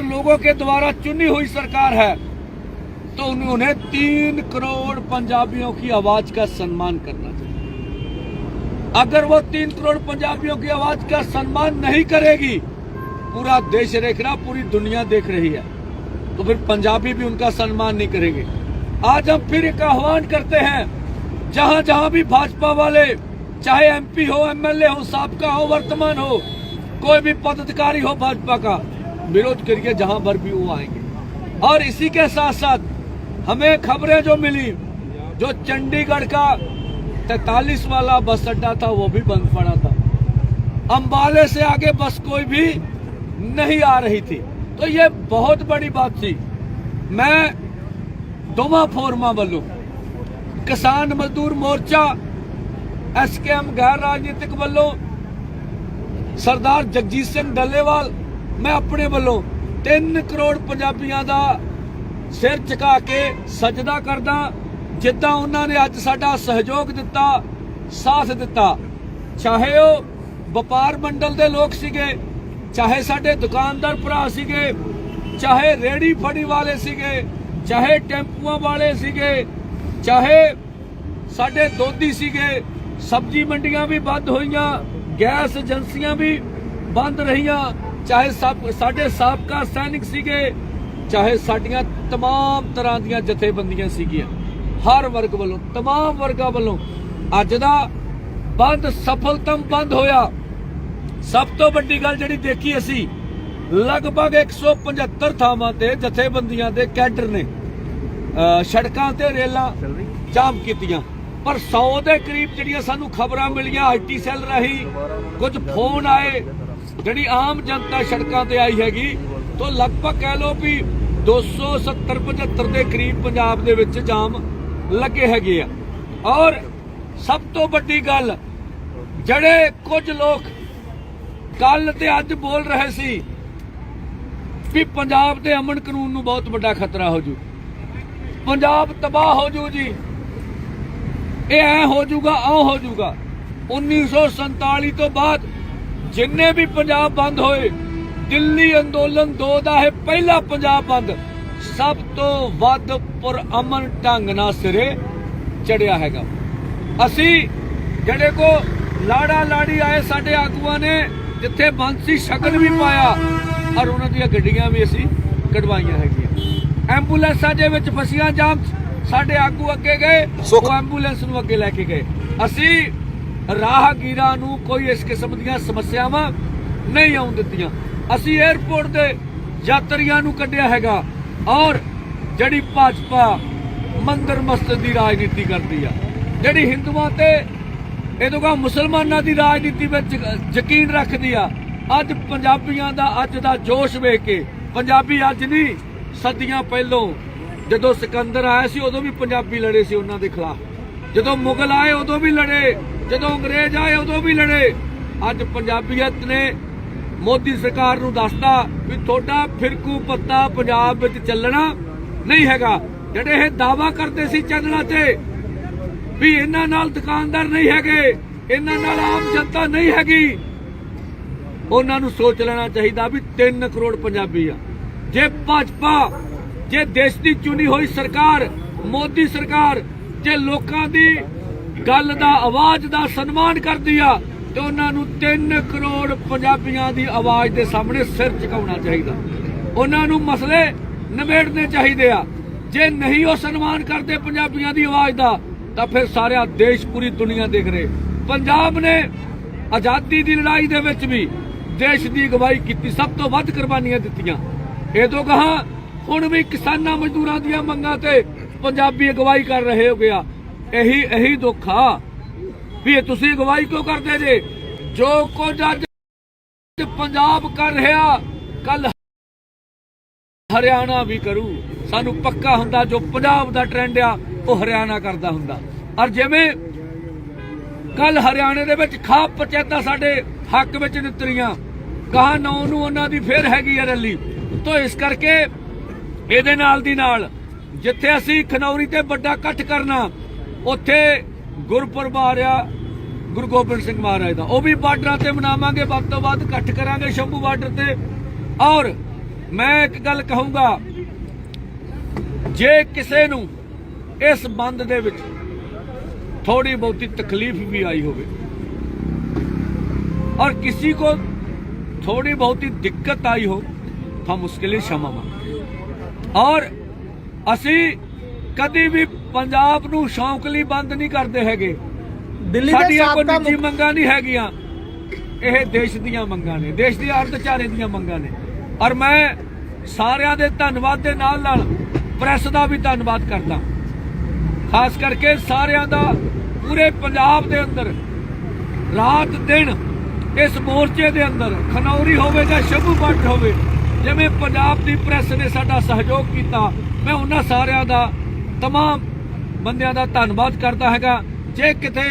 लोगों के द्वारा चुनी हुई सरकार है तो उन्होंने तीन करोड़ पंजाबियों की आवाज़ का सम्मान करना चाहिए। अगर वो तीन करोड़ पंजाबियों की आवाज़ का सम्मान नहीं करेगी, पूरा देश देख रहा, पूरी दुनिया देख रही है तो फिर पंजाबी भी उनका सम्मान नहीं करेंगे। आज हम फिर एक आह्वान करते हैं, जहाँ जहाँ भी भाजपा वाले, चाहे एमपी हो एमएलए हो, साबका हो, वर्तमान हो, कोई भी पदाधिकारी हो भाजपा का विरोध करके जहाँ पर भी वो आएँगे। और इसी के साथ साथ हमें खबरें जो मिली, जो चंडीगढ़ का तैतालीस वाला बस अड्डा था, वो भी बंद पड़ा था। अम्बाले से आगे बस कोई भी नहीं आ रही थी। तो ये बहुत बड़ी बात थी। मैं दोमा फोरमा वालों किसान मजदूर मोर्चा एस के एम गैर राजनीतिक वालों सरदार जगजीत सिंह डल्लेवाल ਮੈਂ ਆਪਣੇ ਵੱਲੋਂ 3 ਕਰੋੜ ਪੰਜਾਬੀਆਂ ਦਾ ਸਿਰ ਝੁਕਾ ਕੇ ਸਜਦਾ ਕਰਦਾ, ਜਿੱਦਾਂ ਉਹਨਾਂ ਨੇ ਅੱਜ ਸਾਡਾ ਸਹਿਯੋਗ ਦਿੱਤਾ, ਸਾਥ ਦਿੱਤਾ। ਚਾਹੇ ਉਹ ਵਪਾਰ ਮੰਡਲ ਦੇ ਲੋਕ ਸੀਗੇ, ਚਾਹੇ ਸਾਡੇ ਦੁਕਾਨਦਾਰ ਭਰਾ ਸੀਗੇ, ਚਾਹੇ ਰੇੜੀ ਫੜੀ ਵਾਲੇ ਸੀਗੇ, ਚਾਹੇ ਟੈਂਪੂਆਂ ਵਾਲੇ ਸੀਗੇ, ਚਾਹੇ ਸਾਡੇ ਦੋਧੀ ਸੀਗੇ, ਸਬਜ਼ੀ ਮੰਡੀਆਂ ਵੀ ਬੰਦ ਹੋਈਆਂ, ਗੈਸ ਏਜੰਸੀਆਂ ਵੀ ਬੰਦ ਰਹੀਆਂ ਚਾਹੇ ਸਭ ਸਾਡੇ ਸਾਬਕਾ ਸੈਨਿਕ ਸੀਗੇ ਚਾਹੇ ਸਾਡੀਆਂ तमाम ਤਰ੍ਹਾਂ ਦੀਆਂ ਜਥੇਬੰਦੀਆਂ ਸੀਗੀਆਂ ਹਰ ਵਰਗ ਵੱਲੋਂ तमाम ਵਰਗਾਂ ਵੱਲੋਂ ਅੱਜ ਦਾ ਬੰਦ ਸਫਲਤਮ ਬੰਦ ਹੋਇਆ ਸਭ ਤੋਂ ਵੱਡੀ ਗੱਲ ਜਿਹੜੀ ਦੇਖੀ ਅਸੀਂ ਲਗਭਗ 175 ਥਾਵਾਂ ਤੇ ਜਥੇਬੰਦੀਆਂ ਦੇ ਕੈਡਰ ਨੇ ਅ, ਸੜਕਾਂ ਤੇ ਰੇਲਾਂ ਜਾਮ ਕੀਤੀਆਂ ਪਰ 100 ਦੇ ਕਰੀਬ ਜਿਹੜੀਆਂ ਸਾਨੂੰ ਖਬਰਾਂ ਮਿਲੀਆਂ ਆਈਟੀ ਸੈੱਲ ਰਾਹੀਂ ਕੁਝ ਫੋਨ ਆਏ ਜਿਹੜੀ ਆਮ ਜਨਤਾ ਸੜਕਾਂ ਤੇ ਆਈ ਹੈਗੀ, ਤੋਂ ਲਗਭਗ ਕਹਿ ਲਓ ਵੀ 270 75 ਦੇ ਕਰੀਬ ਪੰਜਾਬ ਦੇ ਵਿੱਚ ਜਾਮ ਲੱਗੇ ਹੈਗੇ ਆ। ਔਰ ਸਭ ਤੋਂ ਵੱਡੀ ਗੱਲ, ਜਿਹੜੇ ਕੁਝ ਲੋਕ ਕੱਲ ਤੇ ਅੱਜ ਬੋਲ ਰਹੇ ਸੀ ਵੀ ਪੰਜਾਬ ਦੇ ਅਮਨ ਕਾਨੂੰਨ ਨੂੰ ਬਹੁਤ ਵੱਡਾ ਖਤਰਾ ਹੋ ਜੂ। ਪੰਜਾਬ ਤਬਾਹ ਹੋ ਜੂ ਜੀ। ਇਹ ਐ ਹੋ ਜੂਗਾ ਆ ਹੋ ਜੂਗਾ। 1947 ਤੋਂ ਬਾਅਦ ਜਿੰਨੇ ਵੀ ਪੰਜਾਬ ਬੰਦ ਹੋਏ ਦਿੱਲੀ ਅੰਦੋਲਨ 2 ਦਾ ਹੈ ਪਹਿਲਾ ਪੰਜਾਬ ਬੰਦ। ਸਭ ਤੋਂ ਵੱਧ ਪੁਰ ਅਮਨ ਢੰਗ ਨਾਲ ਸਿਰੇ ਚੜਿਆ ਹੈਗਾ। ਅਸੀਂ ਜਿਹੜੇ ਕੋ ਲਾੜਾ ਲਾੜੀ ਆਏ ਸਾਡੇ ਆਗੂਆਂ ਨੇ ਜਿੱਥੇ ਬੰਦ ਸੀ ਸ਼ਗਨ ਵੀ ਪਾਇਆ ਔਰ ਉਹਨਾਂ ਦੀਆਂ ਗੱਡੀਆਂ ਵੀ ਅਸੀਂ ਕਢਵਾਈਆਂ ਹੈਗੀਆਂ। ਐਂਬੂਲੈਂਸਾਂ ਦੇ ਵਿੱਚ ਫਸੀਆਂ ਜਾਮ ਸਾਡੇ ਆਗੂ ਅੱਗੇ ਗਏ ਉਹ ਐਂਬੂਲੈਂਸ ਨੂੰ ਅੱਗੇ ਲੈ ਕੇ ਗਏ। ਅਸੀਂ ਰਾਹਗੀਰਾਂ ਨੂੰ ਕੋਈ ਇਸ ਕਿਸਮ ਦੀਆਂ ਸਮੱਸਿਆਵਾਂ ਨਹੀਂ ਆਉਣ ਦਿੱਤੀਆਂ। ਅਸੀਂ 에ਅਰਪੋਰਟ ਦੇ ਯਾਤਰੀਆਂ ਨੂੰ ਕੱਢਿਆ ਹੈਗਾ ਔਰ ਜਿਹੜੀ ਭਾਜਪਾ ਮੰਦਰ ਮਸਜਿਦ ਦੀ ਰਾਜਨੀਤੀ ਕਰਦੀ ਆ। ਜਿਹੜੀ ਹਿੰਦੂਆਂ ਤੇ ਇਹ ਕਾ ਮੁਸਲਮਾਨਾਂ ਦੀ ਰਾਜਨੀਤੀ ਵਿੱਚ ਯਕੀਨ ਰੱਖਦੀ ਆ। ਅੱਜ ਪੰਜਾਬੀਆਂ ਦਾ, ਅੱਜ ਦਾ ਜੋਸ਼ ਵੇਖ ਕੇ, ਪੰਜਾਬੀ ਅੱਜ ਨਹੀਂ, ਸਦੀਆਂ ਪਹਿਲੋਂ ਜਦੋਂ ਸਿਕੰਦਰ ਆਇਆ ਸੀ ਉਦੋਂ ਵੀ ਪੰਜਾਬੀ ਲੜੇ ਸੀ ਉਹਨਾਂ ਦੇ ਖਿਲਾਫ। ਜਦੋਂ ਮੁਗਲ ਆਏ ਉਦੋਂ ਵੀ ਲੜੇ। ਜਦੋਂ ਅੰਗਰੇਜ਼ ਆਏ ਉਦੋਂ ਵੀ ਲੜੇ। ਅੱਜ ਪੰਜਾਬੀਅਤ ਨੇ ਮੋਦੀ ਸਰਕਾਰ ਨੂੰ ਦੱਸਦਾ ਵੀ ਤੁਹਾਡਾ ਫਿਰਕੂ ਪੱਤਾ ਪੰਜਾਬ ਵਿੱਚ ਚੱਲਣਾ ਨਹੀਂ ਹੈਗਾ। ਜਿਹੜੇ ਇਹ ਦਾਵਾ ਕਰਦੇ ਸੀ ਚੈਨਲਾਂ ਤੇ ਵੀ ਇਹਨਾਂ ਨਾਲ ਦੁਕਾਨਦਾਰ ਨਹੀਂ ਹੈਗੇ, ਇਹਨਾਂ ਨਾਲ ਆਮ ਜਨਤਾ ਨਹੀਂ ਹੈਗੀ, ਉਹਨਾਂ ਨੂੰ ਸੋਚ ਲੈਣਾ ਚਾਹੀਦਾ ਵੀ 3 ਕਰੋੜ ਪੰਜਾਬੀ ਆ। ਜੇ ਭਾਜਪਾ, ਜੇ ਦੇਸ਼ ਦੀ ਚੁਣੀ ਹੋਈ ਸਰਕਾਰ, ਮੋਦੀ ਸਰਕਾਰ, ਜੇ ਲੋਕਾਂ ਦੀ ਗੱਲ ਦਾ ਆਵਾਜ਼ ਦਾ ਸਨਮਾਨ ਕਰਦੀ ਆ ਤੇ ਉਹਨਾਂ ਨੂੰ 3 ਕਰੋੜ ਪੰਜਾਬੀਆਂ ਦੀ ਆਵਾਜ਼ ਦੇ ਸਾਹਮਣੇ ਸਿਰ ਝੁਕਾਉਣਾ ਚਾਹੀਦਾ। ਉਹਨਾਂ ਨੂੰ ਮਸਲੇ ਨਿਬੇੜਨੇ ਚਾਹੀਦੇ ਆ। ਜੇ ਨਹੀਂ ਉਹ ਸਨਮਾਨ ਕਰਦੇ ਪੰਜਾਬੀਆਂ ਦੀ ਆਵਾਜ਼ ਦਾ, ਤਾਂ ਫਿਰ ਸਾਰਾ ਦੇਸ਼ ਪੂਰੀ ਦੁਨੀਆ ਦੇਖ ਰਹੇ। ਪੰਜਾਬ ਨੇ ਆਜ਼ਾਦੀ ਦੀ ਲੜਾਈ ਦੇ ਵਿੱਚ ਵੀ ਦੇਸ਼ ਦੀ ਅਗਵਾਈ ਕੀਤੀ, ਸਭ ਤੋਂ ਵੱਧ ਕੁਰਬਾਨੀਆਂ ਦਿੱਤੀਆਂ। ਇਹ ਤੋਂ ਕਹਾ ਹੁਣ ਵੀ ਕਿਸਾਨਾਂ ਮਜ਼ਦੂਰਾਂ ਦੀਆਂ ਮੰਗਾਂ ਤੇ ਪੰਜਾਬੀ ਅਗਵਾਈ ਕਰ ਰਹੇ ਹੋ ਗਿਆ। ਇਹੀ ਇਹੀ ਦੁੱਖ ਆ ਵੀ ਤੁਸੀਂ ਅਗਵਾਈ ਕਿਉਂ ਕਰਦੇ ਜੇ? ਜੋ ਕੁਝ ਅੱਜ ਪੰਜਾਬ ਕਰ ਰਿਹਾ, ਕੱਲ ਹਰਿਆਣਾ ਵੀ ਕਰੂ। ਸਾਨੂੰ ਪੱਕਾ ਹੁੰਦਾ ਜੋ ਪੰਜਾਬ ਦਾ ਟ੍ਰੈਂਡ ਆ, ਉਹ ਹਰਿਆਣਾ ਕਰਦਾ ਹੁੰਦਾ। ਔਰ ਜਿਵੇਂ ਕੱਲ ਹਰਿਆਣੇ ਦੇ ਵਿੱਚ ਖਾਪ ਪੰਚਾਇਤਾਂ ਸਾਡੇ ਹੱਕ ਵਿੱਚ ਨਿਤਰੀਆਂ, ਕਹਾ ਨੌ ਨੂੰ ਉਹਨਾਂ ਦੀ ਫੇਰ ਹੈਗੀ ਆ ਰੈਲੀ। ਤੋਂ ਇਸ ਕਰਕੇ ਇਹਦੇ ਨਾਲ ਦੀ ਨਾਲ ਜਿੱਥੇ ਅਸੀਂ ਖਨੌਰੀ ਤੇ ਵੱਡਾ ਇਕੱਠ ਕਰਨਾ ਉੱਥੇ ਗੁਰਪੁਰਬ ਆ ਰਿਹਾ ਗੁਰੂ ਗੋਬਿੰਦ ਸਿੰਘ ਮਹਾਰਾਜ ਦਾ ਉਹ ਵੀ ਬਾਰਡਰਾਂ ਤੇ ਮਨਾਵਾਂਗੇ ਵੱਧ ਤੋਂ ਵੱਧ ਇਕੱਠ ਕਰਾਂਗੇ ਸ਼ੰਭੂ ਬਾਰਡਰ ਤੇ ਔਰ ਮੈਂ ਇੱਕ ਗੱਲ ਕਹੂੰਗਾ ਜੇ ਕਿਸੇ ਨੂੰ ਇਸ ਬੰਦ ਦੇ ਵਿੱਚ ਥੋੜੀ ਬਹੁਤੀ ਤਕਲੀਫ ਵੀ ਆਈ ਹੋਵੇ और किसी को थोड़ी बहुत ही दिक्कत आई हो तो हम उसके लिए क्षमा मांगते ਔਰ ਅਸੀਂ ਕਦੀ ਵੀ ਪੰਜਾਬ ਨੂੰ ਸ਼ੌਂਕ ਲਈ ਬੰਦ ਨਹੀਂ ਕਰਦੇ ਹੈਗੇ। ਦਿੱਲੀ ਦੇ ਸਾਡੀਆਂ ਕੋਈ ਸਾਬਕਾ ਨਿੱਜੀ ਮੁੱਖ- ਮੰਗਾਂ ਨਹੀਂ ਹੈਗੀਆਂ। ਇਹ ਦੇਸ਼ ਦੀਆਂ ਮੰਗਾਂ ਨੇ ਦੇਸ਼ ਦੀ ਅਰਥਚਾਰੇ ਦੀਆਂ ਮੰਗਾਂ ਨੇ। ਔਰ ਮੈਂ ਸਾਰਿਆਂ ਦੇ ਧੰਨਵਾਦ ਦੇ ਨਾਲ ਨਾਲ ਪ੍ਰੈਸ ਦਾ ਵੀ ਧੰਨਵਾਦ ਕਰਦਾ। ਖਾਸ ਕਰਕੇ ਸਾਰਿਆਂ ਦਾ ਪੂਰੇ ਪੰਜਾਬ ਦੇ ਅੰਦਰ ਰਾਤ ਦਿਨ ਇਸ ਮੋਰਚੇ ਦੇ ਅੰਦਰ ਖਨੌਰੀ ਹੋਵੇ ਜਾਂ ਸ਼ੰਭੂ ਭੱਟ ਹੋਵੇ ਜਿਵੇਂ ਪੰਜਾਬ ਦੀ ਪ੍ਰੈਸ ਨੇ ਸਾਡਾ ਸਹਿਯੋਗ ਕੀਤਾ ਮੈਂ ਉਹਨਾਂ ਸਾਰਿਆਂ ਦਾ तमाम ਬੰਦਿਆਂ ਦਾ ਧੰਨਵਾਦ ਕਰਦਾ ਹੈਗਾ ਜੇ ਕਿਤੇ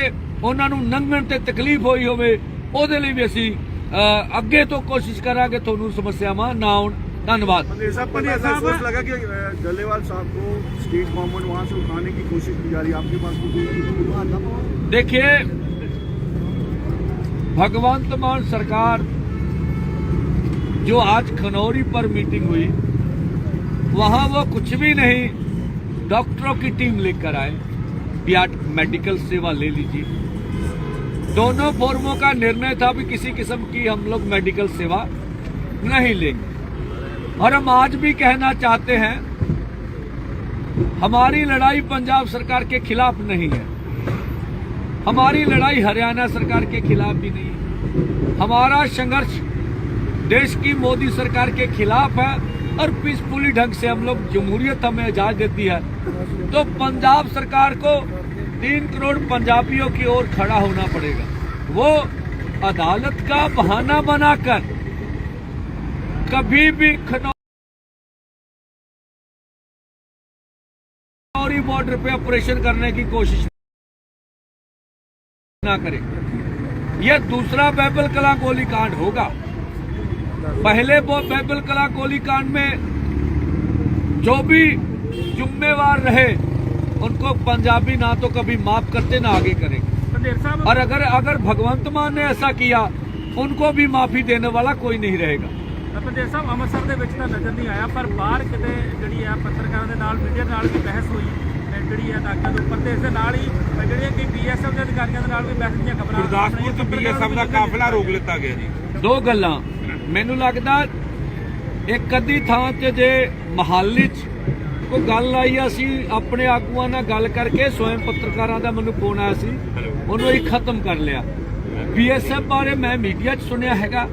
ਉਹਨਾਂ ਨੂੰ ਨੰਗਣ ਤੇ ਤਕਲੀਫ ਹੋਈ ਹੋਵੇ ਉਹਦੇ ਲਈ ਵੀ ਅਸੀਂ ਅ, ਅੱਗੇ ਤੋਂ ਕੋਸ਼ਿਸ਼ ਕਰਾਂਗੇ ਤੁਹਾਨੂੰ ਸਮੱਸਿਆਵਾਂ ਨਾ ਆਉਣ ਧੰਨਵਾਦ मंदिर साहब पर ऐसा सोच लगा कि अ, डल्लेवाल साहब को स्टेट गवर्नमेंट वहां से उठाने की कोशिश की जा रही है आपके पास कोई देखिए भगवंत मान सरकार जो आज खनौरी पर मीटिंग हुई वहां वो कुछ भी नहीं डॉक्टरों की टीम लेकर आए। आज मेडिकल सेवा ले लीजिए। दोनों फोरमों का निर्णय था भी किसी किस्म की हम लोग मेडिकल सेवा नहीं लेंगे। और हम आज भी कहना चाहते हैं, हमारी लड़ाई पंजाब सरकार के खिलाफ नहीं है। हमारी लड़ाई हरियाणा सरकार के खिलाफ भी नहीं है। हमारा संघर्ष देश की मोदी सरकार के खिलाफ है। और पीसफुली ढंग से हम लोग जमहूरियत हमें इजाज़त देती है। तो पंजाब सरकार को तीन करोड़ पंजाबियों की ओर खड़ा होना पड़ेगा। वो अदालत का बहाना बनाकर कभी भी खनौरी बॉर्डर पे ऑपरेशन करने की कोशिश ना करें। यह दूसरा बैबल कला गोलीकांड होगा। पहले वो बैबल कला गोली कांड में जो भी जुम्मेवार रहे उनको पंजाबी ना तो कभी माफ करते ना आगे करेंगे पंदेर साहब और अगर अगर भगवंत मान ने ऐसा किया उनको भी माफी देने वाला कोई नहीं रहेगा ਪੰਦੇਰ ਸਾਹਿਬ ਅੰਮ੍ਰਿਤਸਰ ਦੇ ਵਿੱਚ ਤਾਂ ਨਜ਼ਰ ਨਹੀਂ ਆਇਆ ਪਰ ਬਾਹਰ ਕਿਤੇ ਜਿਹੜੀ ਆ ਪੱਤਰਕਾਰਾਂ ਦੇ ਨਾਲ ਮੀਡੀਆ ਨਾਲ ਵੀ ਬਹਿਸ ਹੋਈ ਤੇ ਜਿਹੜੀ ਆ ਨਾਕਿਆਂ ਦੇ ਉੱਪਰ ਤੇ ਇਸ ਦੇ ਨਾਲ ਹੀ ਜਿਹੜੀਆਂ ਕਿ ਬੀਐਸਐਫ ਦੇ ਅਧਿਕਾਰੀਆਂ ਦੇ ਨਾਲ ਵੀ ਬਹਿਸ ਦੀਆਂ ਖਬਰਾਂ ਗੁਰਦਾਸਪੁਰ ਤੋਂ ਬੀਐਸਐਫ ਦਾ ਕਾਫਲਾ ਰੋਕ ਲਿੱਤਾ ਗਿਆ ਜੀ ਦੋ ਗੱਲਾਂ। ਮੈਨੂੰ ਲੱਗਦਾ ਇੱਕ ਅੱਧੀ ਥਾਂ ਤੇ ਜੇ ਮਹਾਲੀ 'ਚ ਕੋਈ ਗੱਲ ਆਈ ਆ, ਅਸੀਂ ਆਪਣੇ ਆਗੂਆਂ ਨਾਲ ਗੱਲ ਕਰਕੇ ਸਵੈਮ ਪੱਤਰਕਾਰਾਂ ਦਾ ਮੈਨੂੰ ਫੋਨ ਆਇਆ ਸੀ। ਉਹਨੂੰ ਹੀ ਖਤਮ ਕਰ ਲਿਆ। ਬੀਐਸਐਫ ਬਾਰੇ ਮੈਂ ਮੀਡੀਆ 'ਚ ਸੁਣਿਆ ਹੈਗਾ।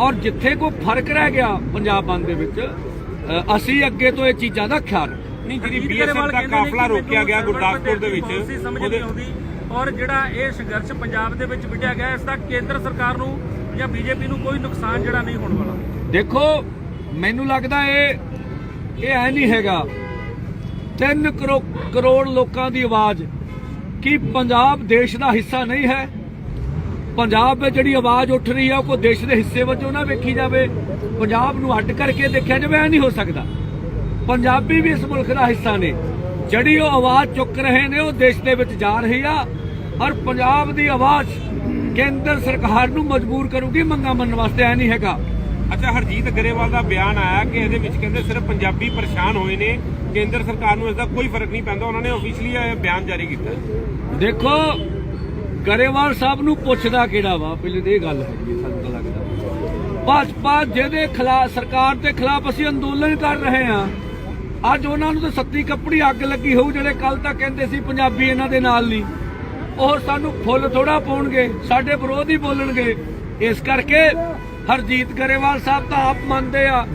ਔਰ ਜਿੱਥੇ ਕੋਈ ਫ਼ਰਕ ਰਹਿ ਗਿਆ ਪੰਜਾਬ ਬੰਦ ਦੇ ਵਿੱਚ ਅਸੀਂ ਅੱਗੇ ਤੋਂ ਇਹ ਚੀਜ਼ਾਂ ਦਾ ਖਿਆਲ। ਨਹੀਂ ਜਿਹੜੀ ਬੀਐਸਐਫ ਦਾ ਕਾਫਲਾ ਰੋਕਿਆ ਗਿਆ ਗੁਰਦਾਸਪੁਰ ਦੇ ਵਿੱਚ ਉਹਦੇ ਔਰ ਜਿਹੜਾ ਇਹ ਸੰਘਰਸ਼ ਪੰਜਾਬ ਦੇ ਵਿੱਚ ਵਿੱਢਿਆ ਗਿਆ ਇਸ ਦਾ ਕੇਂਦਰ ਸਰਕਾਰ ਨੂੰ ਜਾਂ ਬੀਜੇਪੀ ਨੂੰ ਕੋਈ ਨੁਕਸਾਨ ਜਿਹੜਾ ਨਹੀਂ ਹੋਣ ਵਾਲਾ। ਦੇਖੋ, ਮੈਨੂੰ ਲੱਗਦਾ ਇਹ ਇਹ ਐ ਨਹੀਂ ਹੈਗਾ। 3 ਕਰੋੜ ਲੋਕਾਂ ਦੀ ਆਵਾਜ਼ ਕੀ ਪੰਜਾਬ ਦੇਸ਼ ਦਾ ਹਿੱਸਾ ਨਹੀਂ ਹੈ। ਪੰਜਾਬ ਵਿੱਚ ਜਿਹੜੀ ਆਵਾਜ਼ ਉੱਠ ਰਹੀ ਹੈ ਉਹ ਕੋਈ ਦੇਸ਼ ਦੇ ਹਿੱਸੇ ਵਜੋਂ ਨਾ ਵੇਖੀ ਜਾਵੇ। ਪੰਜਾਬ ਨੂੰ ਅੱਡ ਕਰਕੇ ਦੇਖਿਆ ਜਾਵੇ, ਐ ਨਹੀਂ ਹੋ ਸਕਦਾ। ਪੰਜਾਬੀ ਵੀ ਇਸ ਮੁਲਕ ਦਾ ਹਿੱਸਾ ਨੇ। ਜਿਹੜੀ ਉਹ ਆਵਾਜ਼ ਚੁੱਕ ਰਹੇ ਨੇ, ਉਹ ਦੇਸ਼ ਦੇ ਵਿੱਚ ਜਾ ਰਹੀ ਆ। ਔਰ ਪੰਜਾਬ ਦੀ ਆਵਾਜ਼ ਕੇਂਦਰ ਸਰਕਾਰ ਨੂੰ ਮਜਬੂਰ ਕਰੂਗੀ ਮੰਗਾਂ ਮੰਨਣ ਵਾਸਤੇ ਐ ਨਹੀਂ ਹੈਗਾ। ਅੱਛਾ ਹਰਜੀਤ ਗਰੇਵਾਲ ਦਾ ਬਿਆਨ ਆਇਆ ਕਿ ਇਹਦੇ ਵਿੱਚ ਕਹਿੰਦੇ ਸਿਰਫ ਪੰਜਾਬੀ ਪਰੇਸ਼ਾਨ ਹੋਏ ਨੇ। ਕੇਂਦਰ ਸਰਕਾਰ ਨੂੰ ਇਸ ਦਾ ਕੋਈ ਫ਼ਰਕ ਨਹੀਂ ਪੈਂਦਾ। ਉਹਨਾਂ ਨੇ ਆਫੀਸ਼ੀਅਲੀ ਇਹ ਬਿਆਨ ਜਾਰੀ ਕੀਤਾ। ਦੇਖੋ ਗਰੇਵਾਲ ਸਾਹਿਬ ਨੂੰ ਪੁੱਛਦਾ ਕਿਹੜਾ ਵਾ? ਪਹਿਲੇ ਤੇ ਇਹ ਗੱਲ ਹੈਗੀ ਹੈ, ਸਾਨੂੰ ਤਾਂ ਲੱਗਦਾ। ਭਾਜਪਾ ਜਿਹਦੇ ਖਿਲਾਫ ਸਰਕਾਰ ਦੇ ਖਿਲਾਫ ਅਸੀਂ ਅੰਦੋਲਨ ਕਰ ਰਹੇ ਹਾਂ ਅੱਜ ਉਹਨਾਂ ਨੂੰ ਤਾਂ ਸੱਤੀ ਕੱਪੜੀ ਅੱਗ ਲੱਗੀ ਹੋਊ ਜਿਹੜੇ ਕੱਲ ਤਾਂ ਕਹਿੰਦੇ ਸੀ ਪੰਜਾਬੀ ਇਹਨਾਂ ਦੇ ਨਾਲ ਨਹੀਂ। ਉਹ ਸਾਨੂੰ ਫੁੱਲ ਥੋੜਾ ਪਾਉਣਗੇ ਸਾਡੇ ਵਿਰੋਧ ਹੀ ਬੋਲਣਗੇ। ਇਸ ਕਰਕੇ ਹਰਜੀਤ ਗਰੇਵਾਲ ਸਾਹਿਬ ਤਾਂ ਆਪ ਮੰਨਦੇ ਆ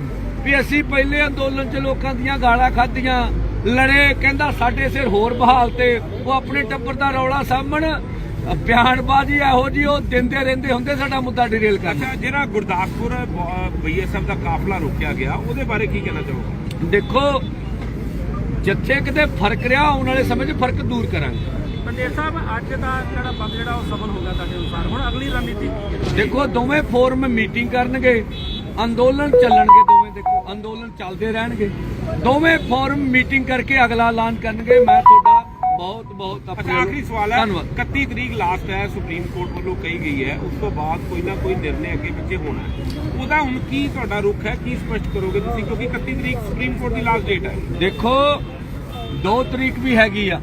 ਵੀ ਅਸੀਂ ਪਹਿਲੇ ਅੰਦੋਲਨ 'ਚ ਲੋਕਾਂ ਦੀਆਂ ਗਾਲਾਂ ਖਾਧੀਆਂ ਲੜੇ ਕਹਿੰਦਾ ਸਾਡੇ ਸਿਰ ਹੋਰ ਬਹਾਲ ਤੇ ਉਹ ਆਪਣੇ ਟੱਬਰ ਦਾ ਰੌਲਾ ਸਾਹਮਣ ਬਿਆਨਬਾਜ਼ੀ ਇਹੋ ਜੀ ਉਹ ਦਿੰਦੇ ਰਹਿੰਦੇ ਹੁੰਦੇ ਸਾਡਾ ਮੁੱਦਾ ਡਿਰੇਲ ਕਰਨਾ। ਅੱਛਾ ਜਿਹੜਾ ਗੁਰਦਾਸਪੁਰ ਬੀਐਸਐਫ ਦਾ ਕਾਫਲਾ ਰੋਕਿਆ ਗਿਆ ਉਹਦੇ ਬਾਰੇ ਕੀ ਕਹਿਣਾ ਚਾਹੋਗੇ? ਦੇਖੋ ਜਿੱਥੇ ਕਿਤੇ ਫ਼ਰਕ ਰਿਹਾ ਆਉਣ ਵਾਲੇ ਸਮੇਂ 'ਚ ਫ਼ਰਕ ਦੂਰ ਕਰਾਂਗੇ। ਪੰਦੇਰ ਸਾਹਿਬ ਅੱਜ ਦਾ ਜਿਹੜਾ ਬੰਦ ਜਿਹੜਾ ਉਹ ਸਫਲ ਹੋ ਗਿਆ ਤੁਹਾਡੇ ਅਨੁਸਾਰ। ਹੁਣ ਅਗਲੀ ਰਣਨੀਤੀ ਕੀ ਹੈ? ਦੇਖੋ ਦੋਵੇਂ ਫੋਰਮ ਮੀਟਿੰਗ ਕਰਨਗੇ ਅੰਦੋਲਨ ਚੱਲਣਗੇ ਦੋਵੇਂ ਦੇਖੋ ਅੰਦੋਲਨ ਚੱਲਦੇ ਰਹਿਣਗੇ। ਦੋਵੇਂ ਫੋਰਮ ਮੀਟਿੰਗ ਕਰਕੇ ਅਗਲਾ ਐਲਾਨ ਕਰਨਗੇ। ਮੈਂ ਤੁਹਾਡਾ ਬਹੁਤ ਬਹੁਤ ਅੱਛਾ ਆਖਰੀ ਸਵਾਲ ਹੈ। ਧੰਨਵਾਦ। 31 ਤਰੀਕ ਲਾਸਟ ਹੈ ਸੁਪਰੀਮ ਕੋਰਟ ਵੱਲੋਂ ਕਹੀ ਗਈ ਹੈ। ਉਸ ਤੋਂ ਬਾਅਦ ਕੋਈ ਨਾ ਕੋਈ ਨਿਰਣੇ ਅੱਗੇ ਪਿੱਛੇ ਹੋਣਾ ਹੈ। ਉਹਦੇ ਹੁਣ ਕੀ ਤੁਹਾਡਾ ਰੁਖ ਹੈ? ਕੀ ਸਪਸ਼ਟ ਕਰੋਗੇ ਤੁਸੀਂ? ਕਿਉਂਕਿ 31 ਤਰੀਕ ਸੁਪਰੀਮ ਕੋਰਟ ਦੀ ਲਾਸਟ ਡੇਟ ਹੈ। ਦੇਖੋ 2 ਤਰੀਕ ਵੀ ਹੈਗੀ ਆ।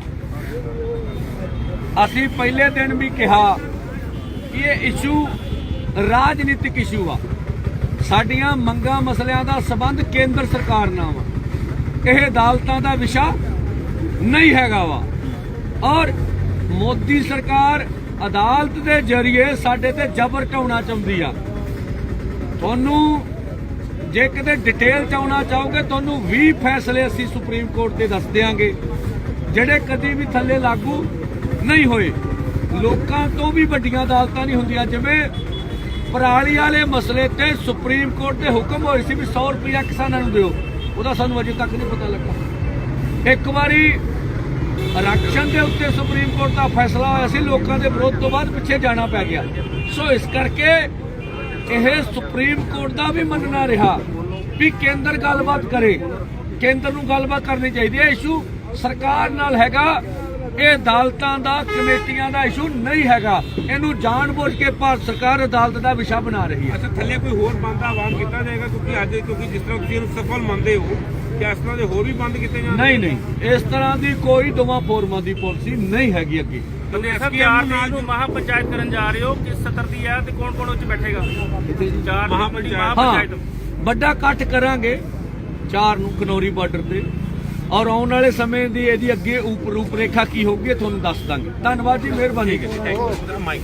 ਅਸੀਂ ਪਹਿਲੇ ਦਿਨ ਵੀ ਕਿਹਾ ਕਿ ਇਹ ਇਸ਼ੂ ਰਾਜਨੀਤਿਕ ਇਸ਼ੂ ਆ। ਸਾਡੀਆਂ ਮੰਗਾਂ ਮਸਲਿਆਂ ਦਾ ਸਬੰਧ ਕੇਂਦਰ ਸਰਕਾਰ ਨਾਲ ਵਾ ਇਹ ਅਦਾਲਤਾਂ ਦਾ ਵਿਸ਼ਾ ਨਹੀਂ ਹੈਗਾ ਵਾ। ਔਰ ਮੋਦੀ ਸਰਕਾਰ ਅਦਾਲਤ ਦੇ ਜ਼ਰੀਏ ਸਾਡੇ ਤੇ ਜ਼ਬਰ ਢਾਉਣਾ ਚਾਹੁੰਦੀ ਆ। ਤੁਹਾਨੂੰ ਜੇ ਕਿਤੇ ਡਿਟੇਲ ਚ ਆਉਣਾ ਚਾਹੋਗੇ, ਤੁਹਾਨੂੰ 20 ਫੈਸਲੇ ਅਸੀਂ ਸੁਪਰੀਮ ਕੋਰਟ ਦੇ ਦੱਸ ਦਿਆਂਗੇ। ਜਿਹੜੇ ਕਦੀ ਵੀ ਥੱਲੇ ਲਾਗੂ ਨਹੀਂ ਹੋਏ ਲੋਕਾਂ ਤੋਂ ਵੀ ਵੱਡੀਆਂ ਅਦਾਲਤਾਂ ਨਹੀਂ ਹੁੰਦੀਆਂ, ਜਿਵੇਂ ਪਰਾਲੀ ਵਾਲੇ ਮਸਲੇ ਤੇ ਸੁਪਰੀਮ ਕੋਰਟ ਦੇ ਹੁਕਮ ਹੋਏ ਸੀ ਵੀ 100 ਰੁਪਇਆ ਕਿਸਾਨਾਂ ਨੂੰ ਦਿਓ। ਉਹਦਾ ਸਾਨੂੰ ਅਜੇ ਤੱਕ ਨਹੀਂ ਪਤਾ ਲੱਗਾ। ਇੱਕ ਵਾਰੀ ਆਰਕਸ਼ਣ ਦੇ ਉੱਤੇ ਸੁਪਰੀਮ ਕੋਰਟ ਦਾ ਫੈਸਲਾ ਹੋਇਆ ਸੀ, ਲੋਕਾਂ ਦੇ ਵਿਰੋਧ ਤੋਂ ਬਾਅਦ ਪਿੱਛੇ ਜਾਣਾ ਪੈ ਗਿਆ। ਸੋ ਇਸ ਕਰਕੇ ਇਹ ਸੁਪਰੀਮ ਕੋਰਟ ਦਾ ਵੀ ਮੰਨਣਾ ਰਿਹਾ ਵੀ ਕੇਂਦਰ ਗੱਲਬਾਤ ਕਰੇ। ਕੇਂਦਰ ਨੂੰ ਗੱਲਬਾਤ ਕਰਨੀ ਚਾਹੀਦੀ ਹੈ। ਇਸ਼ੂ ਸਰਕਾਰ ਨਾਲ ਹੈਗਾ। ਇਹ ਅਦਾਲਤਾਂ ਦਾ ਕਮੇਟੀਆਂ ਦਾ ਇਸ਼ੂ ਨਹੀਂ ਹੈਗਾ। ਇਹਨੂੰ ਜਾਣਬੁੱਝ ਕੇ ਭਾਰਤ ਸਰਕਾਰ ਅਦਾਲਤ ਦਾ ਵਿਸ਼ਾ ਬਣਾ ਰਹੀ ਹੈ। ਅੱਛਾ ਥੱਲੇ ਕੋਈ ਹੋਰ ਬੰਦ ਆਹਵਾਨ ਕੀਤਾ ਜਾਏਗਾ? ਕਿਉਂਕਿ ਅੱਜ ਕਿਉਂਕਿ ਜਿਸ ਤਰ੍ਹਾਂ ਤੁਸੀਂ ਇਹਨੂੰ ਸਫਲ ਮੰਨਦੇ ਹੋ ਕਿ ਇਸ ਤਰ੍ਹਾਂ ਦੇ ਹੋਰ ਵੀ ਬੰਦ ਕੀਤੇ ਜਾਣ ਨਹੀਂ ਨਹੀਂ। ਇਸ ਤਰ੍ਹਾਂ ਦੀ ਕੋਈ ਦੋਵਾਂ ਫੋਰਮਾਂ ਦੀ ਪਾਲਿਸੀ ਨਹੀਂ ਹੈਗੀ ਅੱਗੇ। ਸਾਹਿਬ SPM ਚਾਰ ਨੂੰ ਮਹਾ ਪੰਚਾਇਤ ਕਰਨ ਜਾ ਰਹੇ ਹੋ ਕਿਸ ਸਤਰ ਦੀ ਹੈ ਤੇ ਕੌਣ ਕੌਣ ਉੱਚ ਬੈਠੇਗਾ? ਚਾਰ ਮਹਾਂ ਪੰਚਾਇਤ। ਵੱਡਾ ਇਕੱਠ ਕਰਾਂਗੇ। ਚਾਰ ਨੂੰ ਖਨੌਰੀ ਬਾਰਡਰ ਤੇ ਔਰ ਆਉਣ ਵਾਲੇ ਸਮੇਂ ਦੀ ਇਹਦੀ ਅੱਗੇ ਉਪ ਰੂਪ ਰੇਖਾ ਕੀ ਹੋਊਗੀ ਇਹ ਤੁਹਾਨੂੰ ਦੱਸ ਦਾਂਗੇ। ਧੰਨਵਾਦ ਜੀ ਮਿਹਰਬਾਨੀ। ਜੀ ਮਾਈਕ